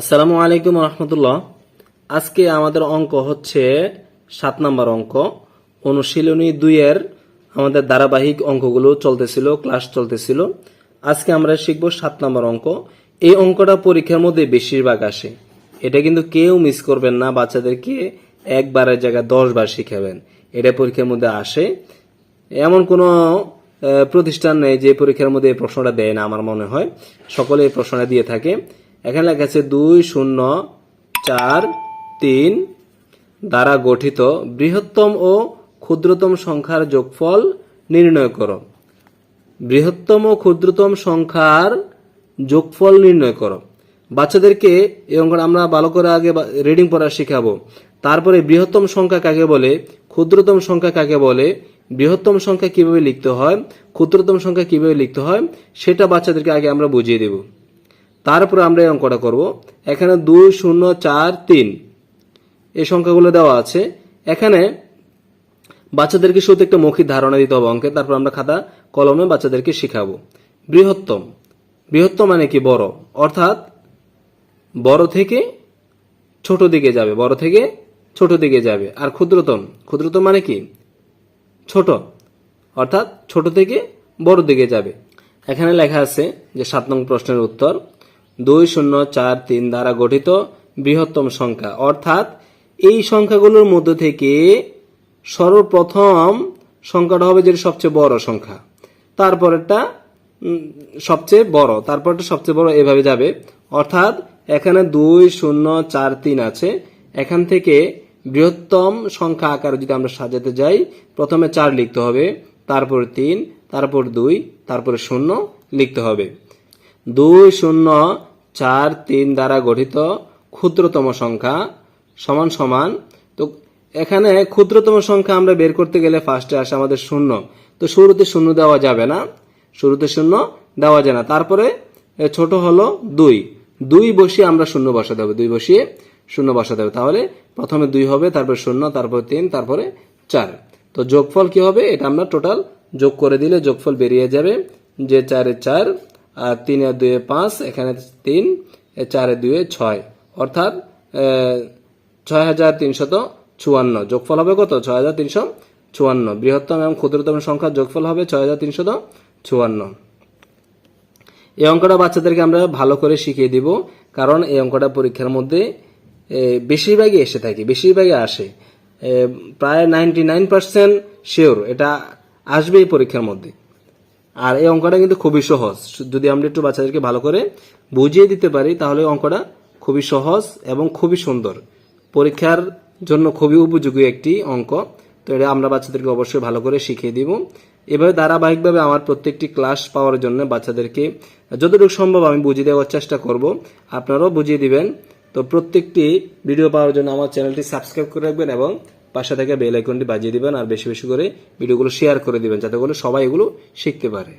আসসালামু আলাইকুম রহমতুল্লাহ। আজকে আমাদের অঙ্ক হচ্ছে সাত নম্বর অঙ্ক। অনুশীলনী দুইয়ের আমাদের ধারাবাহিক অঙ্কগুলো চলতেছিল, ক্লাস চলতেছিল। আজকে আমরা শিখব সাত নম্বর অঙ্ক। এই অঙ্কটা পরীক্ষার মধ্যে বেশিরভাগ আসে। এটা কিন্তু কেউ মিস করবেন না, বাচ্চাদেরকে একবারের জায়গায় দশ বার শিখাবেন। এটা পরীক্ষার মধ্যে আসে। এমন কোনো প্রতিষ্ঠান নেই যে পরীক্ষার মধ্যে এই প্রশ্নটা দেয় না, আমার মনে হয়। সকলে এই প্রশ্নটা দিয়ে থাকে। এখানে লেখা আছে দুই শূন্য চার তিন দ্বারা গঠিত বৃহত্তম ও ক্ষুদ্রতম সংখ্যার যোগফল নির্ণয় করো। বৃহত্তম ও ক্ষুদ্রতম সংখ্যার যোগফল নির্ণয় করো। বাচ্চাদেরকে এই অঙ্কটা আমরা ভালো করে আগে রিডিং পড়া শেখাবো। তারপরে বৃহত্তম সংখ্যা কাকে বলে? ক্ষুদ্রতম সংখ্যা কাকে বলে? বৃহত্তম সংখ্যা কীভাবে লিখতে হয়? ক্ষুদ্রতম সংখ্যা কীভাবে লিখতে হয়? সেটা বাচ্চাদেরকে আগে আমরা বুঝিয়ে দেব। তারপরে আমরা এই অঙ্কটা করব। এখানে দুই, শূন্য, চার, তিন। এই সংখ্যাগুলো দেওয়া আছে। এখানে বাচ্চাদেরকে শুধু একটা মৌখিক ধারণা দিতে হবে অঙ্কে, তারপর আমরা খাতা, কলমে বাচ্চাদেরকে শিখাবো। বৃহত্তম। বৃহত্তম মানে কি? বড়। অর্থাৎ বড় থেকে ছোট দিকে যাবে। বড় থেকে ছোট দিকে যাবে। আর ক্ষুদ্রতম। ক্ষুদ্রতম মানে কি? ছোট। অর্থাৎ ছোট থেকে বড় দিকে যাবে। এখানে লেখা আছে যে সাত নং প্রশ্নের উত্তর। দুই শূন্য চার তিন দ্বারা গঠিত বৃহত্তম সংখ্যা। অর্থাৎ এই সংখ্যাগুলোর মধ্য থেকে সর্বপ্রথম সংখ্যাটা হবে যেটা সবচেয়ে বড় সংখ্যা। তারপরেরটা সবচেয়ে বড়। তারপরটা সবচেয়ে বড় এভাবে যাবে। অর্থাৎ এখানে দুই শূন্য চার তিন আছে। এখান থেকে বৃহত্তম সংখ্যা আকারে যদি আমরা সাজাতে যাই, প্রথমে চার লিখতে হবে, তারপর তিন, তারপর দুই, তারপরে শূন্য লিখতে হবে। দুই শূন্য চার তিন দ্বারা গঠিত ক্ষুদ্রতম সংখ্যা সমান সমান। তো এখানে ক্ষুদ্রতম সংখ্যা আমরা বের করতে গেলে ফার্স্টে আসে আমাদের শূন্য। তো শুরুতে শূন্য দেওয়া যাবে না। শুরুতে শূন্য দেওয়া যায় না। তারপরে ছোট হলো দুই। দুই বসিয়ে আমরা শূন্য বসাতে হবে। দুই বসিয়ে শূন্য বসাতে হবে। তাহলে প্রথমে দুই হবে, তারপর শূন্য, তারপরে তিন, তারপরে চার। তো যোগফল কি হবে? এটা আমরা টোটাল যোগ করে দিলে যোগফল বেরিয়ে যাবে। যে চারে চার তিনে দুয়ে পাঁচ, এখানে তিন চারে দুয়ে ছয়। অর্থাৎ ছয় হাজার তিনশত চুয়ান্ন। যোগফল হবে কত? ছয় হাজার তিনশো চুয়ান্ন। বৃহত্তম এবং ক্ষুদ্রতম সংখ্যার যোগফল হবে ছয় হাজার তিনশত চুয়ান্ন। এই অঙ্কটা বাচ্চাদেরকে আমরা ভালো করে শিখিয়ে দিব, কারণ এই অঙ্কটা পরীক্ষার মধ্যে বেশিরভাগই এসে থাকে, বেশিরভাগই আসে। প্রায় নাইনটি নাইন পার্সেন্ট শিওর এটা আসবেই পরীক্ষার মধ্যে। আর এই অঙ্কটা কিন্তু খুবই সহজ। যদি আমরা একটু বাচ্চাদেরকে ভালো করে বুঝিয়ে দিতে পারি, তাহলে অঙ্কটা খুবই সহজ এবং খুবই সুন্দর। পরীক্ষার জন্য খুবই উপযোগী একটি অঙ্ক। তো এটা আমরা বাচ্চাদেরকে অবশ্যই ভালো করে শিখিয়ে দিব। এভাবে ধারাবাহিকভাবে আমার প্রত্যেকটি ক্লাস পাওয়ার জন্য বাচ্চাদেরকে যতটুকু সম্ভব আমি বুঝিয়ে দেওয়ার চেষ্টা করব। আপনারাও বুঝিয়ে দিবেন। তো প্রত্যেকটি ভিডিও পাওয়ার জন্য আমার চ্যানেলটি সাবস্ক্রাইব করে রাখবেন এবং পাশে থেকে বেল আইকনটি বাজিয়ে দিবেন আর বেশি বেশি করে ভিডিওগুলো শেয়ার করে দিবেন, যাতে করে সবাই এগুলো শিখতে পারে।